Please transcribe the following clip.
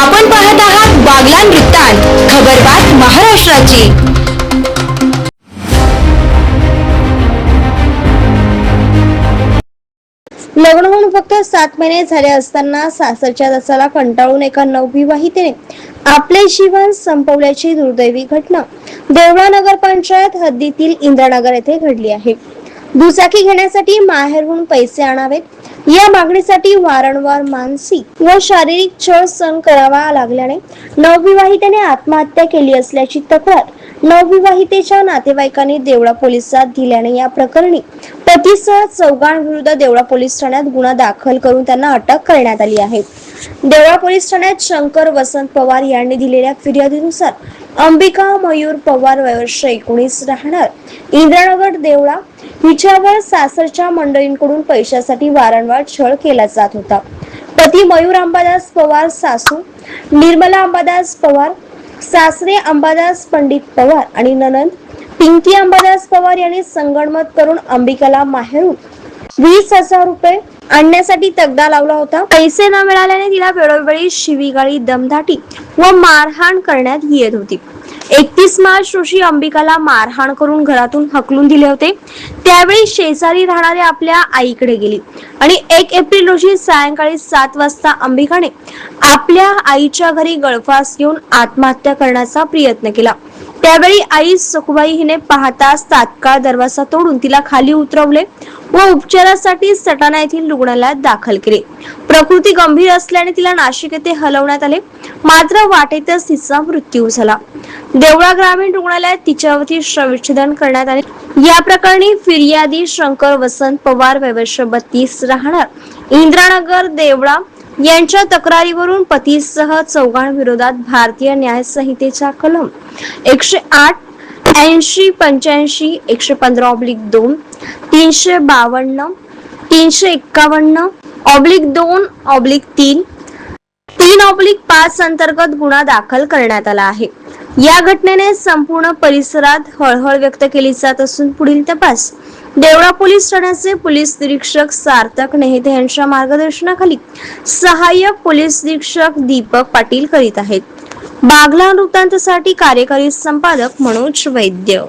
आपण पाहत आहात बागलान वृत्तांत खबरबात महाराष्ट्राची. लग्न होऊन फक्त सात महिने झाले असताना सासरच्या दसाला कंटाळून एका नवविवाहितेने आपले जीवन संपवल्याची दुर्दैवी घटना देवळा नगर पंचायत हद्दीतील इंद्रानगर येथे घडली आहे. दुचाकी घेण्यासाठी माहेरहून पैसे आणावेत या मागणीसाठी वारंवार मानसिक व शारीरिक छळ सहन करावा लागल्याने नवविवाहितेने आत्महत्या केली असल्याची तक्रार नवविवाहितेच्या नातेवाईकांनी देवळा पोलिसात दिल्याने या प्रकरणी पतीसह चौघांविरुद्ध देवळा पोलीस ठाण्यात गुन्हा दाखल करून त्यांना अटक करण्यात आली आहे. देवळा पोलीस ठाण्यात शंकर वसंत पवार यांनी दिलेल्या फिर्यादीनुसार अंबिका मयूर पवार वयवर्ष एकोणीस राहणार. इंद्रानगर देवळा हिच्यावर सासरच्या मंडळींकडून पैशासाठी वारंवार छळ केला जात होता. पती मयूर अंबादास पवार सासू निर्मला अंबादास पवार सासरे अंबादास पंडित पवार आणि ननंद पिंकी अंबादास पवार यांनी संगणमत करून अंबिकाला माहेरून वीस हजार रुपये आणण्यासाठी तगदा लावला होता. पैसे न मिळाल्याने तिला वेळोवेळी शिवीगाळी दमदाटी व मारहाण करण्यात येत होती. एकतीस मार्च रोजी अंबिकाला मारहाण करून घरातून हकलून दिले होते. त्यावेळी शेजारी राहणाऱ्या आपल्या आईकडे गेली. आणि एक एप्रिल रोजी सायंकाळी सात वाजता अंबिकाने आपल्या आईच्या घरी गळफास घेऊन आत्महत्या करण्याचा प्रयत्न केला. त्यावेळी आई सुखबाई हिने पाहताच तात्काळ दरवाजा तोडून तिला खाली उतरवले व उपचारासाठी सटाणा येथील रुग्णालयात दाखल केले. प्रकृती गंभीर असल्याने तिला नाशिक येथे हलवण्यात आले. मात्र वाटेतच तिचा मृत्यू झाला. देवळा ग्रामीण रुग्णालयात तिच्यावरती शवविच्छेदन करण्यात आले. या प्रकरणी फिर्यादी शंकर वसंत पवार वयवर्ष बत्तीस राहणार. इंद्रानगर देवळा यांच्या तक्रारीवरून पतीसह चौघांविरोधात भारतीय न्याय संहितेच्या कलम एकशे आठ ऐंशी पंच्याऐंशी एकशे पंधरा ऑब्लिक दोन तीनशे बावन्न तीनशे एक्कावन्न ऑब्लिक दोन ऑब्लिक तीन तीन ऑब्लिक पाच अंतर्गत गुन्हा दाखल करण्यात आला आहे. या घटनेने संपूर्ण परिसरात हळहळ व्यक्त केली जात असून पुढील तपास देवळा पोलीस ठाण्याचे पोलीस निरीक्षक सार्थक नेहते यांच्या मार्गदर्शनाखाली सहाय्यक पोलीस निरीक्षक दीपक पाटील करीत आहेत. बागला वृत्तांतसाठी कार्यकारी संपादक मनोज वैद्य.